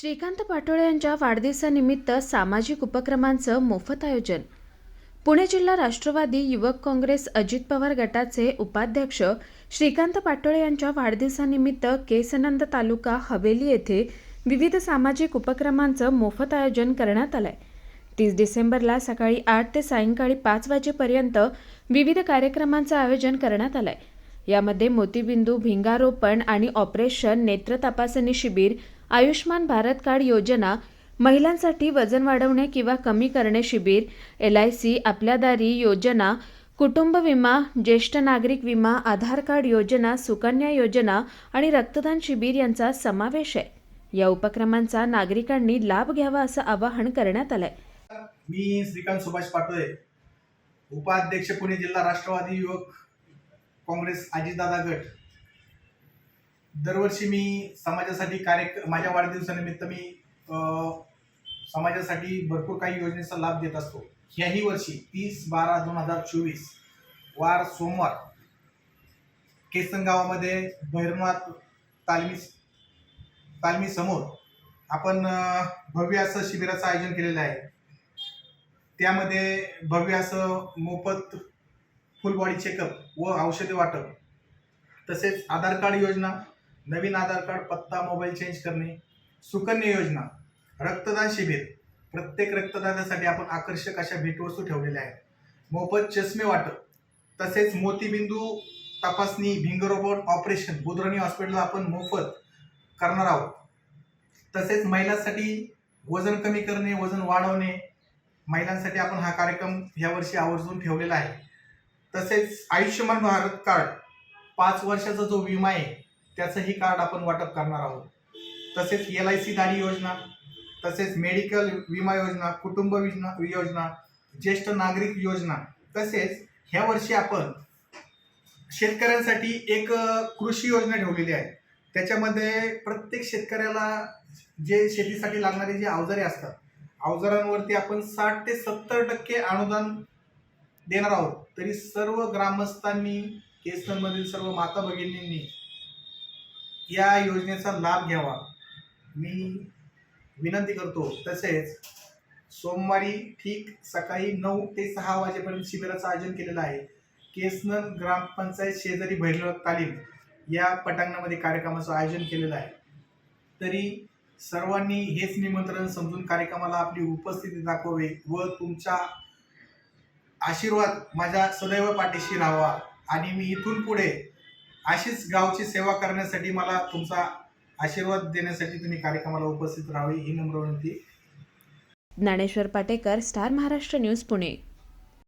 श्रीकांत पाटोळे यांच्या वाढदिवसानिमित्त सामाजिक उपक्रमांचं मोफत आयोजन. पुणे जिल्हा राष्ट्रवादी युवक काँग्रेस अजित पवार गटाचे उपाध्यक्ष श्रीकांत पाटोळे यांच्या वाढदिवसानिमित्त केसनंद तालुका हवेली येथे विविध सामाजिक उपक्रमांचं मोफत आयोजन करण्यात आलंय. तीस डिसेंबरला सकाळी आठ ते सायंकाळी पाच वाजेपर्यंत विविध कार्यक्रमांचं आयोजन करण्यात आलंय. यामध्ये मोतीबिंदू भिंगारोपण आणि ऑपरेशन नेत्र तपासणी शिबिर आयुष्मान भारत कार्ड योजना महिलांसाठी वजन वाढवणे किंवा कमी करणे शिबिर एल आय सी आपल्या दारी योजना कुटुंब विमा ज्येष्ठ नागरिक विमा आधार कार्ड योजना सुकन्या योजना आणि रक्तदान शिबिर यांचा समावेश आहे. या उपक्रमांचा नागरिकांनी लाभ घ्यावा असं आवाहन करण्यात आलंय. मी श्रीकांत सुभाष पाटोळे उपाध्यक्ष पुणे जिल्हा राष्ट्रवादी युवक काँग्रेस अजितदादा गट. दरवर्षी मी समाजासाठी कार्य माझ्या वाढदिवसानिमित्त मी समाजासाठी भरपूर काही योजनेचा लाभ देत असतो. ह्याही वर्षी तीस बारा दोन हजार चोवीस वार सोमवार केसन गावामध्ये भैरवनाथ तालमी तालमी समोर आपण भव्य असं शिबिराचं आयोजन केलेलं आहे. त्यामध्ये भव्य असं मोफत फुल बॉडी चेकअप व औषधे वाटप तसेच आधार कार्ड योजना नवीन आधार कार्ड पत्ता मोबाईल चेंज करणे सुकन्या योजना रक्तदान शिबिर. प्रत्येक रक्तदानासाठी आपण आकर्षक अशा भेटवस्तू ठेवलेल्या आहेत. मोफत चष्मे वाटप तसेच मोतीबिंदू तपासणी भिंगरोबोट ऑपरेशन बुधरणी हॉस्पिटलला आपण मोफत करणार आहोत. तसेच महिलांसाठी वजन कमी करणे वजन वाढवणे महिलांसाठी आपण हा कार्यक्रम यावर्षी आवर्जून ठेवलेला आहे. तसेच आयुष्यमान भारत कार्ड पाच वर्षाचा जो विमा आहे त्याचंही कार्ड आपण वाटप करणार आहोत. तसेच एल आय सी दारी योजना तसेच मेडिकल विमा योजना कुटुंब योजना योजना ज्येष्ठ नागरिक योजना तसेच ह्या वर्षी आपण शेतकऱ्यांसाठी एक कृषी योजना ठेवलेली आहे. त्याच्यामध्ये प्रत्येक शेतकऱ्याला जे शेतीसाठी लागणारे जे अवजारे असतात अवजारांवरती आपण साठ ते सत्तर टक्के अनुदान देणार आहोत. तरी सर्व ग्रामस्थांनी केसनमधील सर्व माता भगिनींनी या योजनेचा लाभ घ्यावा. मी विनंती करतो तसेच सोमवारी ठीक सकाळी नऊ ते सहा वाजेपर्यंत शिबिराचं आयोजन केलेलं आहे. केसनर ग्रामपंचायत शेजारी भैरव तालीम या पटांगणामध्ये कार्यक्रमाचं आयोजन केलेलं आहे. तरी सर्वांनी हेच निमंत्रण समजून कार्यक्रमाला आपली उपस्थिती दाखवावी व तुमचा आशीर्वाद माझ्या सदैव पाठीशी राहावा आणि मी इथून पुढे अशीच गावची सेवा करण्यासाठी मला तुमचा आशीर्वाद देण्यासाठी तुम्ही कार्यक्रमाला उपस्थित राहावी ही नम्र विनंती. Dnyaneshwar Patekar star Maharashtra news Pune.